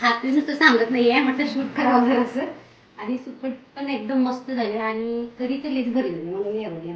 खाते नुसतं सांगत आहे म्हटलं शूट करावं जरासं. आणि सुपट पण एकदम मस्त झाले. आणि तरी ते लेच भरी झाली म्हणून एवढी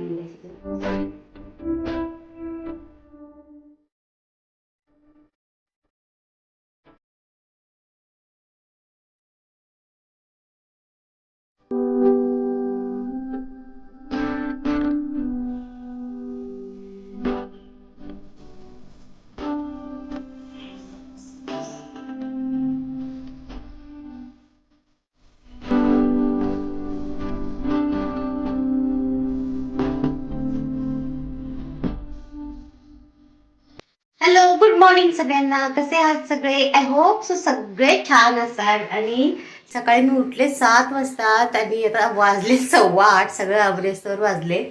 हॅलो गुड मॉर्निंग सगळ्यांना. कसे आहात सगळे? आय होप सो सगळे छान असाल. आणि सकाळी मी उठले सात वाजतात आणि आता वाजले सव्वा आठ सगळं अबरेस्तवर वाजले.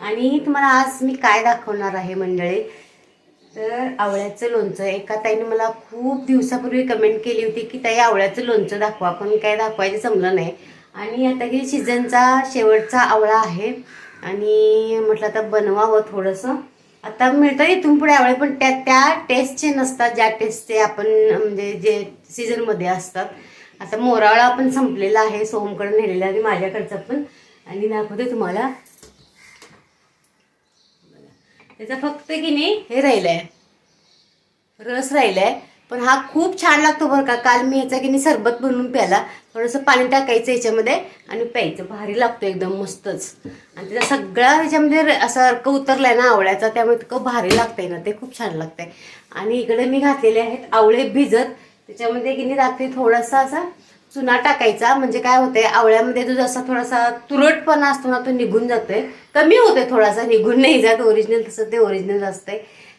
आणि तुम्हाला आज मी काय दाखवणार आहे मंडळी? तर आवळ्याचं लोणचं. एका ताईने मला खूप दिवसापूर्वी कमेंट केली होती की ताई आवळ्याचं लोणचं दाखवा. पण काय दाखवायचं जमलं नाही. आणि आता की सीझनचा शेवटचा आवळा आहे. आणि म्हटलं आता बनवावं थोडंसं. आता मिळतं इथून पुढे आवळे पण त्या त्या टेस्टचे नसतात ज्या टेस्टचे आपण म्हणजे जे सीझनमध्ये असतात. आता मोरावळा पण संपलेला आहे सोहमकडे नेलेला आणि माझ्याकडचा पण. आणि दाखवते तुम्हाला. त्याचा फक्त की नाही हे राहिलं आहे रस राहिलाय. पण हा खूप छान लागतो बरं का. काल मी ह्याचा की नाही सरबत बनवून प्याला थोडंसं पाणी टाकायचं याच्यामध्ये आणि प्यायचं. भारी लागतो एकदम मस्तच. आणि त्याचा सगळा ह्याच्यामध्ये असं असा अर्क आहे ना आवळ्याचा त्यामुळे इतकं भारी लागतंय ना. ते खूप छान लागतंय. आणि इकडे मी घातलेले आहेत आवळे भिजत. त्याच्यामध्ये की नाही रात्री थोडासा असा चुना टाकायचा. म्हणजे काय होतंय आवळ्यामध्ये जो जसा थोडासा तुरटपणा असतो ना तो निघून जातोय. कमी होतोय थोडासा निघून नाही जात. ओरिजिनल तसं ते ओरिजिनल असतंय.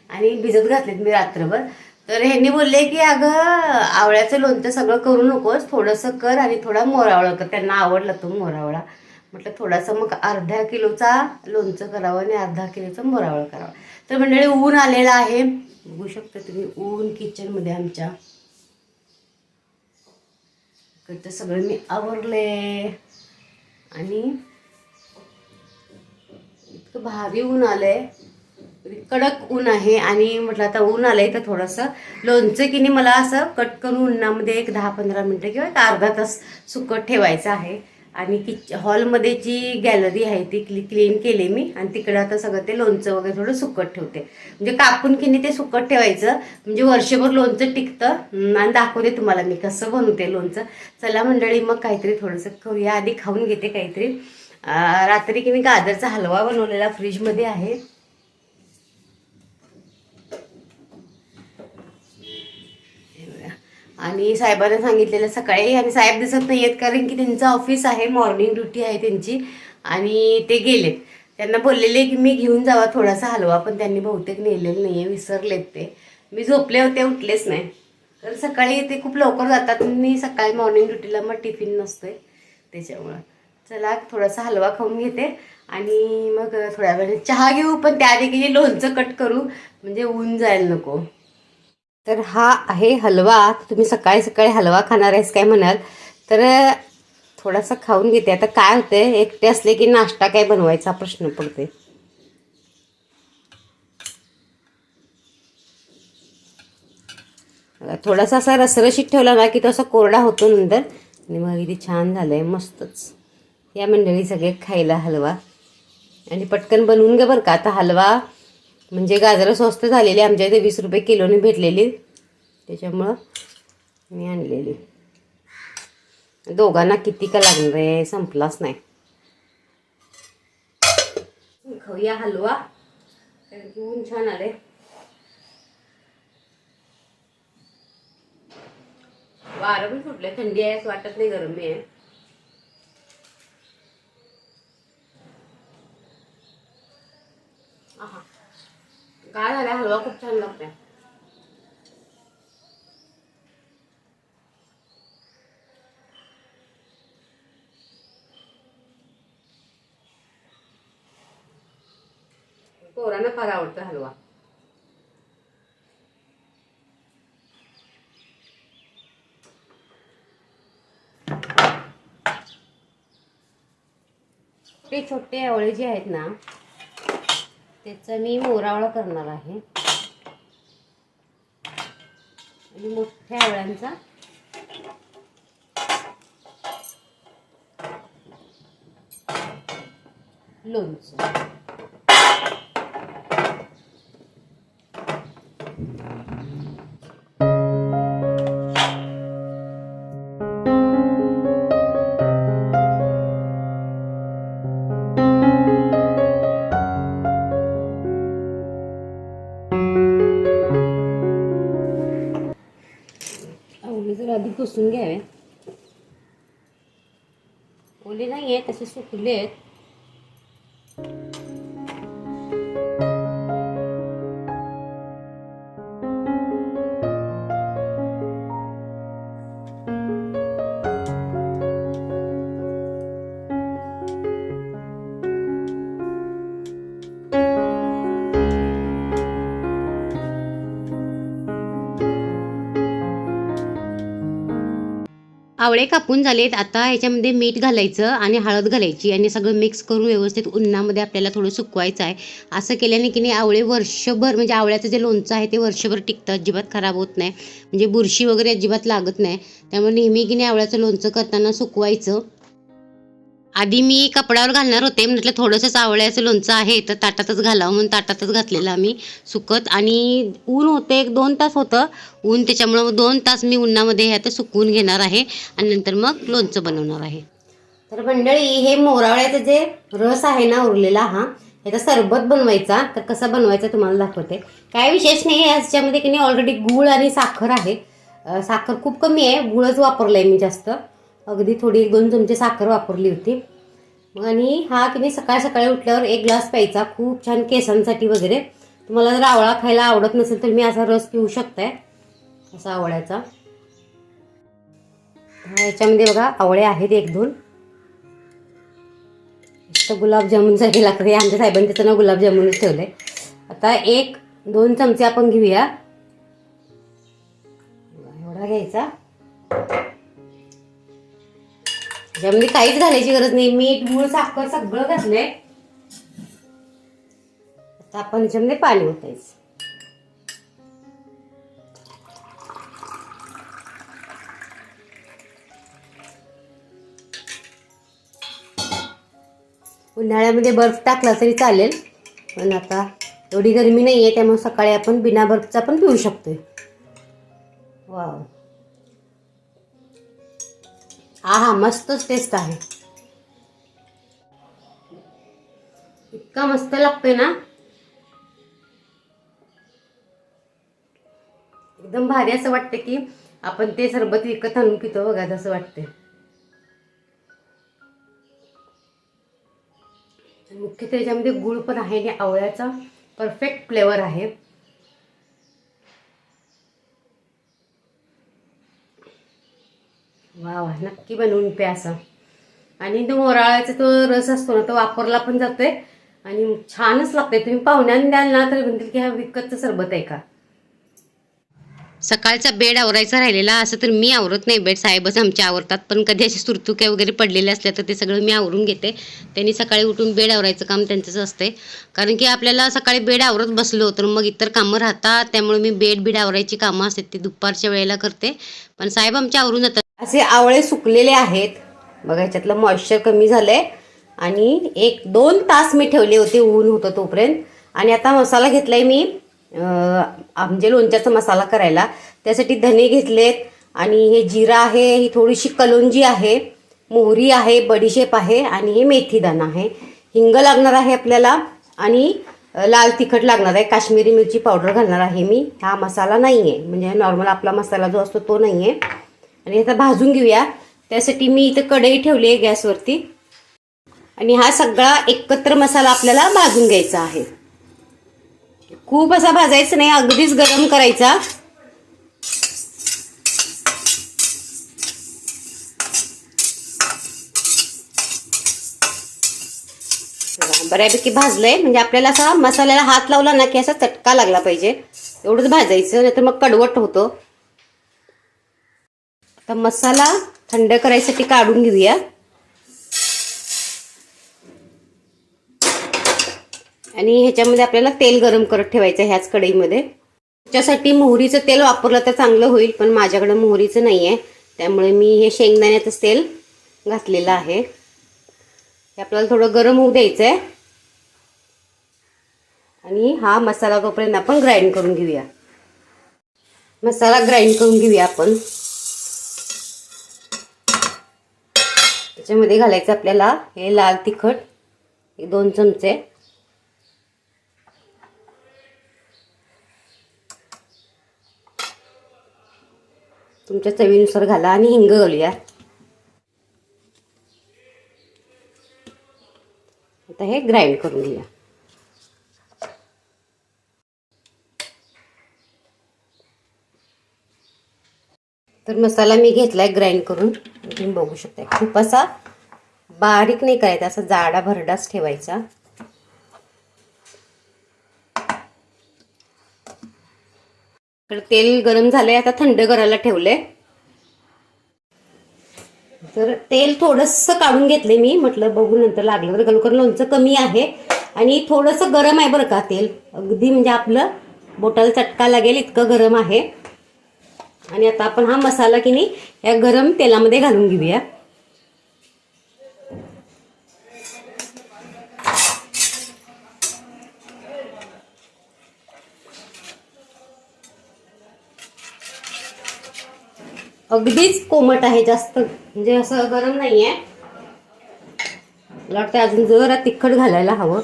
आणि भिजत घातलेत मी रात्रभर. तर ह्यांनी बोलले की अगं आवळ्याचं लोणचं सगळं करू नकोस. थोडंसं कर आणि थोडा मोरावळा कर. त्यांना आवडला तो मोरावळा. म्हटलं थोडासा मग अर्ध्या किलोचा लोणचं करावं आणि अर्धा किलोचा मोरावळा करावा. तर मंडळी ऊन आलेलं आहे. बघू शकता तुम्ही ऊन किचनमध्ये आमच्या. इकडचं सगळं मी आवरले आणि इतकं भारी ऊन आलं आहे कडक ऊन आहे आणि म्हटलं आता ऊन आलंय तर थोडंसं लोणचं की नाही मला असं कट करून उन्हामध्ये एक दहा पंधरा मिनटं किंवा एक अर्धा तास सुकट ठेवायचं आहे. आणि किच हॉलमध्ये जी गॅलरी आहे ती क्ली क्लीन केली मी आणि तिकडं आता सगळं ते लोणचं वगैरे थोडं सुकट ठेवते. म्हणजे कापून की नाही ते सुकट ठेवायचं. म्हणजे वर्षभर लोणचं टिकतं. आणि दाखवते तुम्हाला मी कसं बनवते लोणचं. चला मंडळी मग काहीतरी थोडंसं करूया. आधी खाऊन घेते काहीतरी. रात्री की मी गाजरचा हलवा बनवलेला फ्रीजमध्ये आहे. आणि साहेबांना सांगितलेलं सकाळी आणि साहेब दिसत नाही आहेत कारण की त्यांचं ऑफिस आहे मॉर्निंग ड्युटी आहे त्यांची. आणि ते गेलेत. त्यांना बोललेले की मी घेऊन जावा थोडासा हलवा पण त्यांनी बहुतेक नेलेलं नाही आहे विसरलेत ते. मी झोपले होते उठलेच नाही. तर सकाळी ते खूप लवकर जातात मी सकाळी मॉर्निंग ड्युटीला मग टिफिन नसतोय त्याच्यामुळं. चला थोडासा हलवा खाऊन घेते. आणि मग थोड्या वेळ चहा घेऊ पण त्याआधी की लोणचं कट करू. म्हणजे ऊन जायला नको. तर हा आहे हलवा. तुम्ही सकाळी सकाळी हलवा खाणार आहेस काय म्हणाल? तर थोडासा खाऊन घेते. आता काय होतंय? एकटे असले की नाश्ता काय बनवायचा प्रश्न पडते थोडासा असा रसरशीत ठेवला ना की तो असा कोरडा होतो नंतर. आणि मग किती छान झालं आहे मस्तच. या मंडळी सगळे खायला हलवा. आणि पटकन बनवून घे बरं का. आता हलवा म्हणजे गाजरं स्वस्त झालेली आमच्या इथे वीस रुपये किलोने भेटलेली. त्याच्यामुळं मी आणलेली. दोघांना किती का लागणार आहे संपलाच नाही. खाऊया हलवा. कारण की ऊन छान आले वारं पण सुटले थंडी आहे असं वाटत नाही गरमी आहे. आहा. काय झालं हलवा खूप छान लागतोय. पोरांना फार आवडतं हलवा. ते छोटे आवळे जे आहेत ना त्याचा मी मोरावळा करणार आहे. आणि मोठ्या आवळ्यांचा लोणचं. नाही आवळे कापून झालेत. आता ह्याच्यामध्ये मीठ घालायचं आणि हळद घालायची आणि सगळं मिक्स करून व्यवस्थित उन्हामध्ये आपल्याला थोडं सुकवायचं आहे. असं केल्याने की नाही आवळे वर्षभर म्हणजे आवळ्याचं जे लोणचं आहे ते वर्षभर टिकतं अजिबात खराब होत नाही. म्हणजे बुरशी वगैरे अजिबात लागत नाही. त्यामुळे नेहमी की नाही आवळ्याचं लोणचं करताना सुकवायचं. आधी मी कपड्यावर घालणार होते. म्हटलं थोडंसं चावळ्याचं लोणचं आहे तर ताटातच घालावं म्हणून ताटातच घातलेलं आम्ही सुकत. आणि ऊन होतं एक दोन तास होतं. ऊन त्याच्यामुळं मग दोन तास मी उन्हामध्ये हे आता सुकवून घेणार आहे आणि नंतर मग लोणचं बनवणार आहे. तर मंडळी हे मोरावळ्याचं जे रस आहे ना उरलेला हा याचा सरबत बनवायचा. तर कसा बनवायचा तुम्हाला दाखवते. काय विशेष नाही याच्यामध्ये की नाही ऑलरेडी गूळ आणि साखर आहे. साखर खूप कमी आहे गुळच वापरलं आहे मी जास्त. अगदी थोडी एक दोन चमचे साखर वापरली होती. मग आणि हा की नाही सकाळ सकाळी उठल्यावर एक ग्लास प्यायचा खूप छान केसांसाठी वगैरे. तुम्हाला जर आवळा खायला आवडत नसेल तर मी असा रस पिऊ शकताय असा आवळ्याचा. याच्यामध्ये बघा आवळे आहेत एक दोन. तर गुलाबजामुनसाठी लागतं आमच्या साहेबांनी त्याचं नाव गुलाबजामुनच आहे आता एक दोन चमचे आपण घेऊया. एवढा घ्यायचा. त्याच्यामध्ये काहीच घालायची गरज नाही. मीठ मूळ साखर सगळं घातलंय. आता आपण याच्यामध्ये पाणी ओतायचं. उन्हाळ्यामध्ये बर्फ टाकला तरी चालेल पण आता एवढी गरमी नाही आहे त्यामुळे सकाळी आपण बिना बर्फचा पण पिऊ शकतोय. वाव. हा हा मस्तच टेस्ट आहे. इतका मस्त लागतोय ना? एकदम भारी असं वाटतं की आपण ते सरबत विकत आणून पितो बघा तसं वाटतंय. मुख्य त्याच्यामध्ये गुळ पण आहे आणि आवळ्याचा परफेक्ट फ्लेवर आहे. वा वा नक्की बनवून प्या असं. आणि तो मोराळ्याचा तो रस असतो ना तो वापरला पण जातोय. आणि छानच लागतंय. तुम्ही पाहुण्यांना द्याल ना तर म्हणतील की हा विकतचं सरबत आहे का? सकाळचा बेड आवरायचा राहिलेला असं तर मी आवरत नाही. बेड साहेबच आमच्या आवरतात. पण कधी अशी सुरतुक्या वगैरे पडलेले असल्या तर ते सगळं मी आवरून घेते. त्यांनी सकाळी उठून बेड आवरायचं काम त्यांचंच असते कारण की आपल्याला सकाळी बेड आवरत बसलो तर मग इतर कामं राहतात. त्यामुळे मी बेड बीड आवरायची कामं असतात ती दुपारच्या वेळेला करते. पण साहेब आमच्या आवरून जातात. असे आवळे सुकलेले आहेत. बघा ह्याच्यातलं मॉइश्चर कमी झालं आहे आणि एक दोन तास मी ठेवले होते ऊन होतं तोपर्यंत. आणि आता मसाला घेतलाय मी म्हणजे लोणच्याचा मसाला करायला. त्यासाठी धने घेतलेत. आणि हे जिरा आहे ही थोडीशी कलोंजी आहे मोहरी आहे बडीशेप आहे आणि हे मेथीदाणा आहे. हिंग लागणार आहे आपल्याला आणि लाल तिखट लागणार आहे. काश्मीरी मिरची पावडर घालणार आहे मी. हा मसाला नाही आहे म्हणजे नॉर्मल आपला मसाला जो असतो तो नाही आहे आणि आता भाजून घेऊया. त्यासाठी मी इथं कढई ठेवली आहे गॅसवरती. आणि हा सगळा एकत्र मसाला आपल्याला भाजून घ्यायचा आहे. खूप असा भाजायचा नाही अगदीच गरम करायचा. बऱ्यापैकी भाजलंय. म्हणजे आपल्याला असा मसाल्याला हात लावला ना की असा चटका लागला पाहिजे. एवढंच भाजायचं नाहीतर मग कडवट होतो. आता मसाला थंड करायसाठी काढून घेऊया. आणि ह्याच्यामध्ये आपल्याला तेल गरम करत ठेवायचं आहे ह्याच कढईमध्ये. त्याच्यासाठी मोहरीचं तेल वापरलं तर चांगलं होईल पण माझ्याकडे मोहरीचं नाही आहे त्यामुळे मी हे शेंगदाण्याचं तेल घातलेलं आहे. हे आपल्याला थोडं गरम होऊ द्यायचं आहे आणि हा मसाला तोपर्यंत आपण ग्राइंड करून घेऊया. मसाला ग्राइंड करून घेऊया आपण. याच्यामध्ये घालायचं आपल्याला. हे लाल तिखट हे दोन चमचे. तुमच्या चवीनुसार घाला आणि हिंग घालूया. आता हे ग्राइंड करून घेऊया. तर मसाला मी घेतलाय ग्राइंड करून. तुम्ही बघू शकता खूप असा बारीक नाही करायचा असा जाडा भरडाच ठेवायचा. तर तेल गरम झालंय आता थंड करायला ठेवलंय. तर तेल थोडंसं काढून घेतले मी. म्हटलं बघू नंतर लागलं तर गलकर लोणचं कमी आहे. आणि थोडंसं गरम आहे बरं का तेल. अगदी म्हणजे आपलं बोटाला चटका लागेल इतकं गरम आहे. आणि आता आपण हा मसाला की नाही या गरम तेलामध्ये घालून घेऊया. अगदीच कोमट आहे जास्त म्हणजे असं गरम नाही आहे मला वाटतं अजून जरा तिखट घालायला हवं.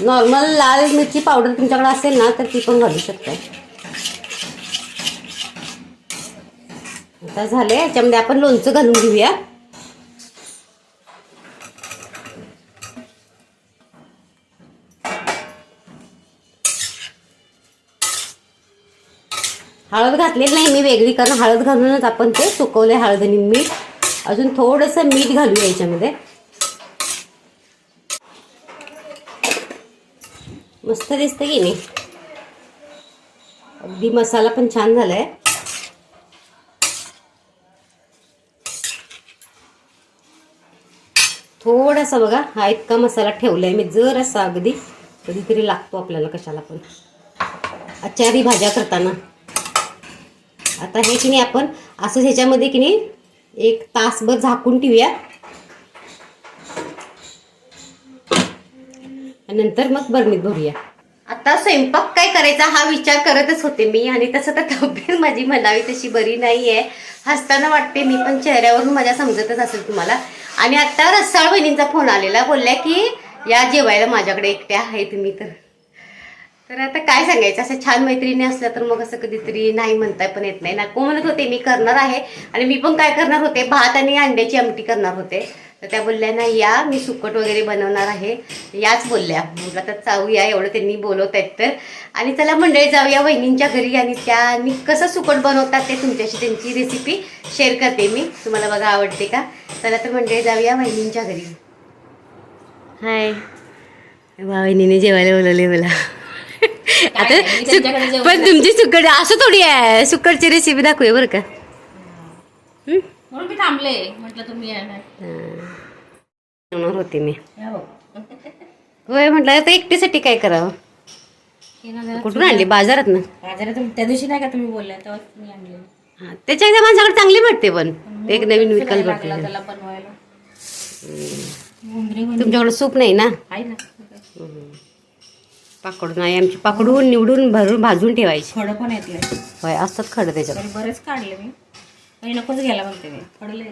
नॉर्मल लाल मिरची पावडर तुमच्याकडे असेल ना तर ती पण घालू शकता. आता झाले याच्यामध्ये आपण लोणचं घालून घेऊया. हळद घातलेली नाही मी वेगळी कारण हळद घालूनच आपण ते सुकवले हळद आणि मीठ. अजून थोडंसं मीठ घालूया याच्यामध्ये. मस्त दिसतं की नाही. अगदी मसाला पण छान झालाय. थोडासा बघा हा इतका मसाला ठेवलाय मी जर असा अगदी कधीतरी लागतो आपल्याला कशाला पण. आचारी भाज्या करताना. आता हे की नाही आपण असंच ह्याच्यामध्ये की नाही एक तासभर झाकून ठेवूया नंतर मग बरणीत भरूया. आता स्वयंपाक काय करायचा हा विचार करतच होते मी आणि तसं तर तब्येत माझी म्हणावी तशी बरी नाही आहे हसताना वाटते मी पण चेहऱ्यावरून माझ्या समजतच असेल तुम्हाला. आणि आता रसाळ बहिणींचा फोन आलेला बोलल्या की या जेवायला माझ्याकडे एकट्या आहे तुम्ही तर. तर आता काय सांगायचं असं छान मैत्रिणी असल्या तर मग असं कधीतरी नाही म्हणता पण येत नाही. नको म्हणत होते मी करणार आहे. आणि मी पण काय करणार होते भात आणि अंड्याची आमटी करणार होते. तर त्या बोलल्या ना या मी सुकट वगैरे बनवणार आहे. याच बोलल्या. म्हटलं तर जाऊया एवढं त्यांनी बोलवत आहेत तर. आणि चला मंडळी जाऊया वहिनींच्या घरी आणि त्यांनी कसं सुकट बनवतात ते तुमच्याशी त्यांची रेसिपी शेअर करते मी. तुम्हाला बघा आवडते का? चला तर मंडळी जाऊया वहिनींच्या घरी. हाय. वा वहिनीने जेवायला बोलवले मला. आता मी पण तुमची सुकट असं थोडी आहे. सुकटची रेसिपी दाखवूया बरं का. हं? म्हणून मी थांबले. म्हटलं तुम्ही येणार. होते मी. होय म्हटलं आता एकटीसाठी काय करावं? कुठून आणली? बाजारात ना? बाजारात त्या दिवशी नाही का तुम्ही तेव्हा मी आणले त्याच्या एकदा माझ्याकडे चांगली भेटते पण. एक नवीन विकल्प लागला भेटते तुमच्याकडे सूप नाही ना? आहे ना. पाकडून आहे आमची पाकडून निवडून भरून भाजून ठेवायची. खडं पण येतलंय. होय असतात खडं त्याच्यात. बरेच काढले मी. काही नकोच घ्यायला म्हणते मी. पडले.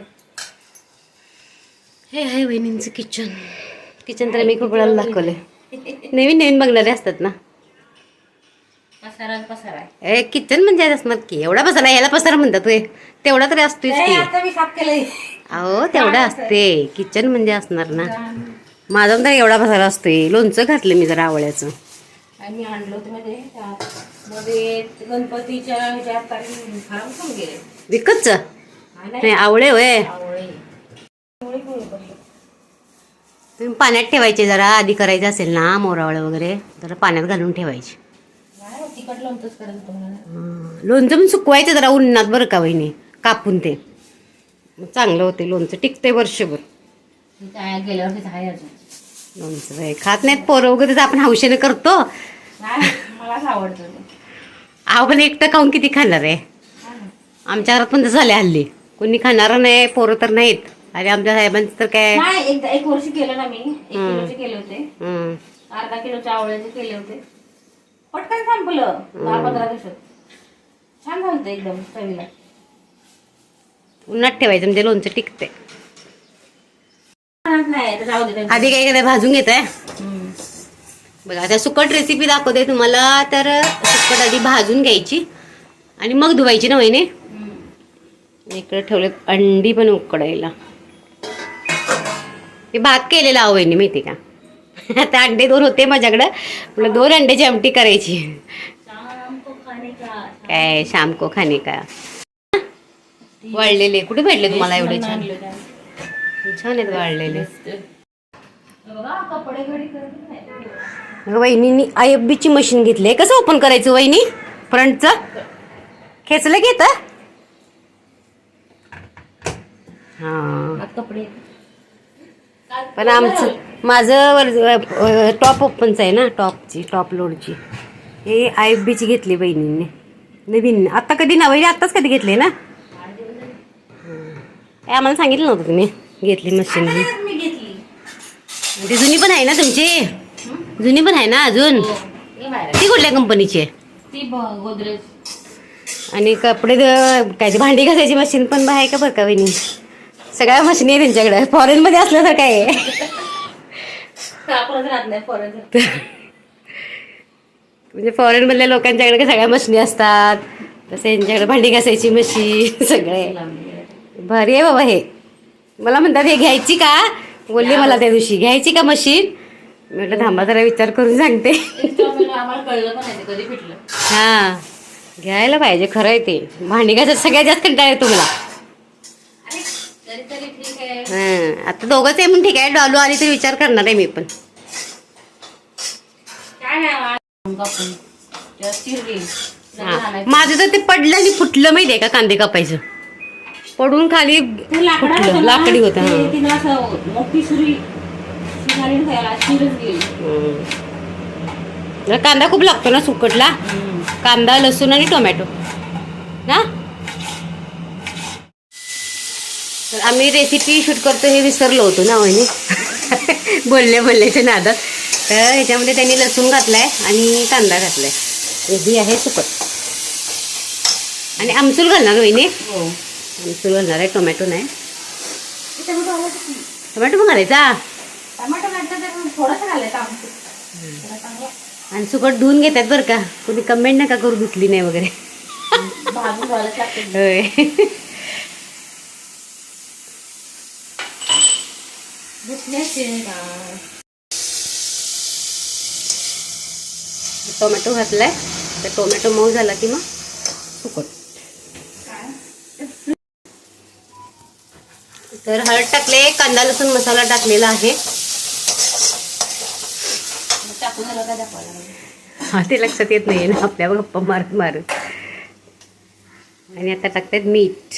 हे आहे वहिनींचं किचन किचन तर मी खूप वेळाला दाखवले नवीन नवीन बघणारे असतात ना. पसारा पसारा. आहे ए किचन म्हणजे असणार की? एवढा पसारा याला पसारा म्हणतात होय. तेवढा तरी असतोच की. आता मी साफ केलंय. अहो तेवढा असते किचन म्हणजे असणार ना. माझा तर एवढा पसारा असतोय. लोणचं घातलं मी जरा आवळ्याचं. आणि आणलं होतं मध्ये. त्या- मध्ये गणपतीच्या ह्याच्यात काही खराब होऊन गेले. विकतच नाही आवळे होय. तुम्ही पाण्यात ठेवायचे जरा आधी करायचं असेल ना मोरावळं वगैरे जरा पाण्यात घालून ठेवायचे. हो. लोणचं पण सुकवायचं जरा उन्हात बरं का वहिनी कापून ते. चांगलं होते लोणचं टिकते वर्षभर. लोणचं खात नाहीत पोरं वगैरे तर आपण हौशेने करतो. आवडतं आपण एकटं खाऊन किती खाणार आहे. आमच्या घरात पण तसं झाले हल्ली. कोणी खाणारं नाही पोरं तर नाहीत. आणि आमच्या साहेबांचं तर काय? नाही एकदा एक वर्ष केलं ना मी. एक हम्म. किलोचे केले होते. हम्म. अर्धा किलोच्या आवळ्याचे केले होते. पटकन संपलं. दहा पंधरा दिवसात. छान झालं एकदम चवीला. उन्हात ठेवायचं म्हणजे लोणचं टिकते नाही तर जाऊ दे त्यांचं. आधी काय काय भाजून घेत आहे हम्म. बघा आता सुकट रेसिपी दाखवते तुम्हाला तर सुकट आधी भाजून घ्यायची. आणि मग धुवायची ना वहिनी. इकडे ठेवले अंडी पण उकडायला. हे भात केलेला आहो वहिनी माहिती का? आता अंडे दोन होते माझ्याकडं. म्हटलं दोन अंड्याची आमटी करायची. काय शाम को खाणे का? वाळलेले. कुठे भेटले तुम्हाला एवढे छान. छान आहेत वाळलेले. बघा कपडे घडी करत नाही अगं वहिनींनी आय एफ बीची मशीन घेतली कसं ओपन करायचं वहिनी? फ्रंटचं? खेचलं घेत हां. कपडे. पण आमचं माझं टॉप ओपनचं आहे ना टॉपची टॉप लोडची हे आय एफ बीची घेतली बहिणींनी. नवीन. आत्ता कधी ना वहिनी आत्ताच कधी घेतली ना? हे आम्हाला सांगितलं नव्हतं तुम्ही. घेतली मशीन ती जुनी पण आहे ना तुमची? जुनी पण आहे ना अजून? हो. ती कुठल्या कंपनीची आहे? गोदरेज. आणि कपडे काय ते भांडी घासायची मशीन पण आहे का बरं का वहिनी? सगळ्या मशीन आहे त्यांच्याकडे. आहे. आपणच राहत नाही परत म्हणजे फॉरेनमधल्या लोकांच्याकडे काय सगळ्या मशिनी असतात. तसं यांच्याकडे भांडी घासायची मशीन सगळे. भारी आहे बाबा हे. मला म्हणतात हे घ्यायची का? बोलले मला त्या दिवशी. घ्यायची का मशीन? म्हटलं थांबा जरा विचार करून सांगते. हां. घ्यायला पाहिजे खरं आहे ते. भांडी घासायचं सगळ्यात जास्त कंटाळा येतो मला अरे तरी तरी ठीक आहे हां आता दोघंच आहे म्हणून ठीक आहे. डॉलू आली तर विचार करणार आहे मी पण. माझं तर ते पडलं आणि फुटलं माहिती आहे का कांदे कापायचं? पडून खाली फुटलं. लाकडी होतं कांदा खूप लागतो ना सुकटला? कांदा लसूण आणि टोमॅटो. ना तर आम्ही रेसिपी शूट करतो हे विसरलो होतो ना वहिनी? बोलले बोलल्याच्या नादात तर ह्याच्यामध्ये त्यांनी लसूण घातलाय आणि कांदा घातलाय. आणि ही आहे सुकट आणि आमसूल घालणार वहिनी? हो. आमसूल घालणार आहे टोमॅटो नाही. टोमॅटो पण घालायचा? घातलं आणि सुकट धुवून घेतात बरं का. कोणी कमेंट नका करू धुतली नाही वगैरे. होय. टोमॅटो घातलाय. तर टोमॅटो मऊ झाला की मग सुकट तर हळद टाकले कांदा लसूण मसाला टाकलेला आहे. हा ते लक्षात येत नाही ना आपल्या गप्पा मारत मारत. आणि आता टाकतात मीठ.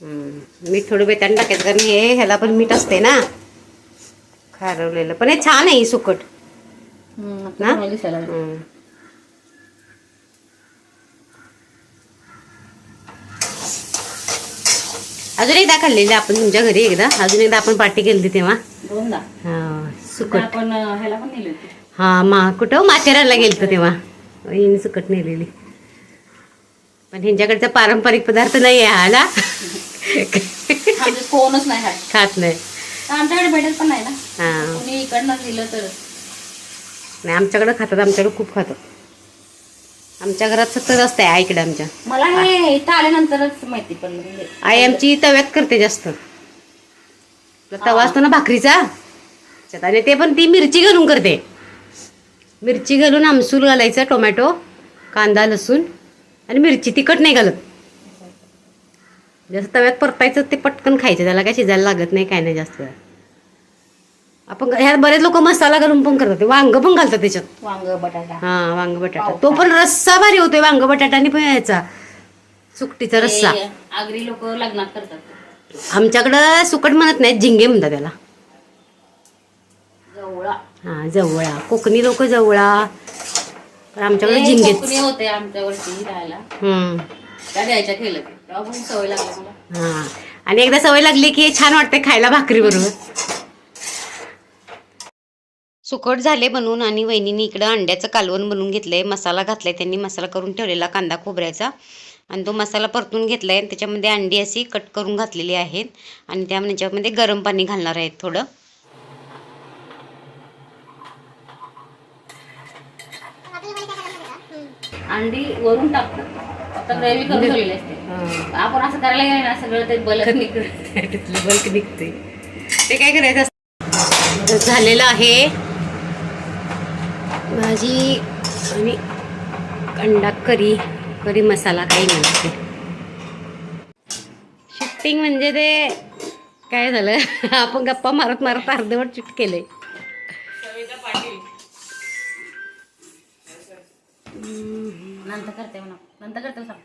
मीठ थोडं बेतान टाकायचं कारण हे ह्याला पण मीठ असते ना. खारवलेलं. पण हे छान आहे ही सुकट. ना? अजून एकदा खाल्लेली आपण तुमच्या घरी एकदा. अजून एकदा आपण पार्टी केली तेव्हा. हा सुकट. हा मा कुठं? माथेरानला गेलतो तेव्हा. सुकट नेलेली. पण ह्यांच्याकडचा पारंपरिक पदार्थ नाही आहे हा ना? कोणच नाही खात. खात नाही. आमच्याकडे भेटत पण नाही ना. हा. कोणी इकडनं दिलं तर. नाही आमच्याकडं खातात आमच्याकडं खूप खातात. आमच्या घरात सतत असते आईकडे आमच्या. मला हे इथं आल्यानंतरच माहिती पडलं. म्हणजे आई आमची तव्यात करते जास्त. आपला तवा असतो ना भाकरीचा? त्याच्यात आणि ते पण ती मिरची घालून करते. मिरची घालून आमसूल घालायचं टोमॅटो कांदा लसूण. आणि मिरची तिखट नाही घालत. जसं तव्यात परतायचं ते पटकन खायचं त्याला काय शिजायला लागत नाही काय नाही जास्त आपण ह्यात बरेच लोक मसाला घालून पण करतात वांग पण घालतात त्याच्यात. वांग बटाटा. हा वांग बटाटा. तो पण रस्सा भारी होतोय वांग बटाटा आणि पण ह्याचा सुकटीचा रस्सा. आगरी लोक लग्नात करतात. आमच्याकडं सुकट म्हणत नाहीत झिंगे म्हणतात त्याला. जवळा. हा जवळा. कोकणी लोक जवळा. आमच्याकडे झिंगेच होते आमच्या वरती राहायला. हम्म. त्या द्यायच्या केलं ते. तेव्हा पण सवय लागली मला. हा. आणि एकदा सवय लागली की छान वाटते खायला भाकरी बरोबर सुकट झाले बनवून आणि वहिनीने इकडं अंड्याचं कालवण बनवून घेतलंय. मसाला घातलाय त्यांनी. मसाला करून ठेवलेला कांदा खोबऱ्याचा. आणि तो मसाला परतून घेतलाय आणि त्याच्यामध्ये अंडी अशी कट करून घातलेली आहेत. आणि त्या त्याच्यामध्ये गरम पाणी घालणार आहेत थोडं. अंडी वरून टाकतो ग्रेव्ही ठेवलेली असते. आपण असं करायला गेलं ना सगळं ते बलत निघतं. बल्क निघते. ते काय करायचं झालेलं आहे. भाजी आणि अंडा करी. करी मसाला काही नसते शिफ्टिंग म्हणजे ते काय झालं? आपण गप्पा मारत मारत अर्धवट शिफ्ट केलंय. नंतर करते म्हणा. नंतर करते सांग.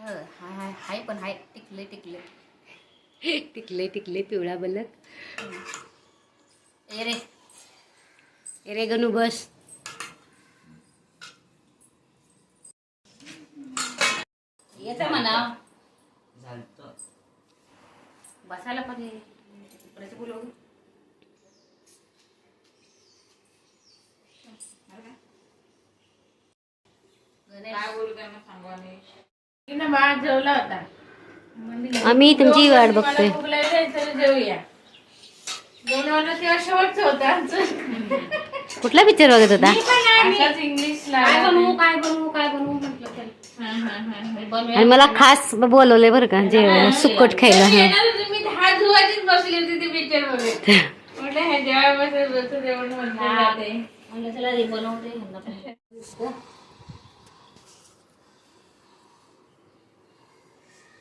हाय हाय हाय पण हाय. टिकले टिकले. टिकले टिकले पिवळा बलक. ए रे. ए रे गणू बस. येतं म्हणा. बसायला पण ये. इकडेच बोलव. तिनं बाळ जेवला होता. आम्ही तुमची वाट बघतोय. जेवूया. शेवटचं होतं कुठला पिक्चर बघत होता? हा, हा, हा, हा. आणि मला खास बोलवलंय बरं का जेवायला सुकट खायला. पिक्चर बघत म्हटलं हे जेव्हा बसेल बसू जेवण म्हटलं जाते म्हणलं चला बनवते.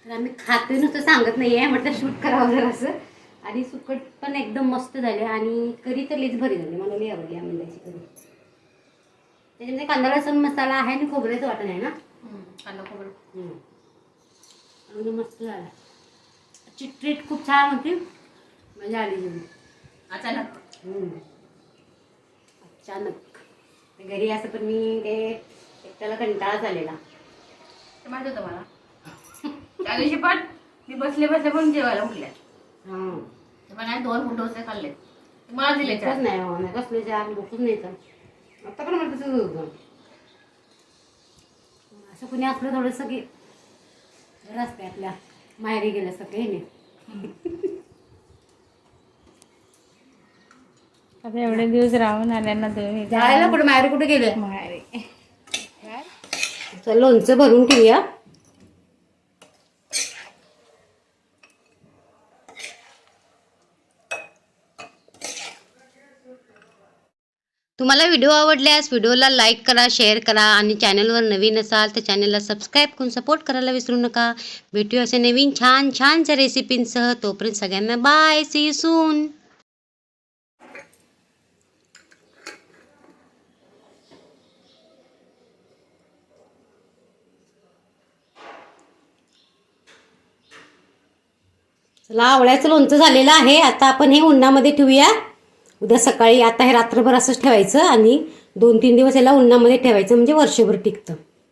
तर आम्ही खातोय नुसतं सांगत नाहीये म्हटलं शूट करावं जरा असं आणि सुकट पण एकदम मस्त झाले आणि करी तर लईच भरी झाली. मला लई आवडली आंब्याची करी. त्याच्यामध्ये कांदा लसूण मसाला आहे आणि खोबऱ्याचं वाटण आहे ना? कांदा खोबरं. मस्त झाला. ची ट्रीट खूप छान होती. मजा आली जेवण अचानक? हम्म. अचानक. ते घरी असं पण मी ते एकट्याला कंटाळा झालेला. ते माहीत होतं मला. त्या दिवशी पण मी बसले बसले पण जेवायला उठल्या हां. ते आणि दोन डोसे खाल्ले. ते मला दिले चार. नाही हो नाही कसले चार भूकच नाही तर. आता पण मला तसंच होतं. असं कुणी असलं थोडंसं की बरं असते आपल्या माहेरी गेलं सगळे नाही आता एवढे दिवस राहून आल्या ना तुम्ही जायला कुठे माहेरी कुठे गेले? माहेरी. चल लोणचं भरून ठेवूया. तुम्हाला व्हिडिओ आवडल्यास व्हिडिओला लाईक करा शेअर करा आणि चॅनलवर नवीन असाल तर चॅनलला सबस्क्राईब करून सपोर्ट करायला विसरू नका. भेटूया असे नवीन छान छानच्या रेसिपींसह तोपर्यंत सगळ्यांना बाय सी सून चला आवळ्याचं लोणचं झालेलं आहे. आता आपण हे उन्हामध्ये ठेवूया. उद्या सकाळी आता हे रात्रभर असंच ठेवायचं आणि दोन तीन दिवस याला उन्हामध्ये ठेवायचं म्हणजे वर्षभर टिकतं.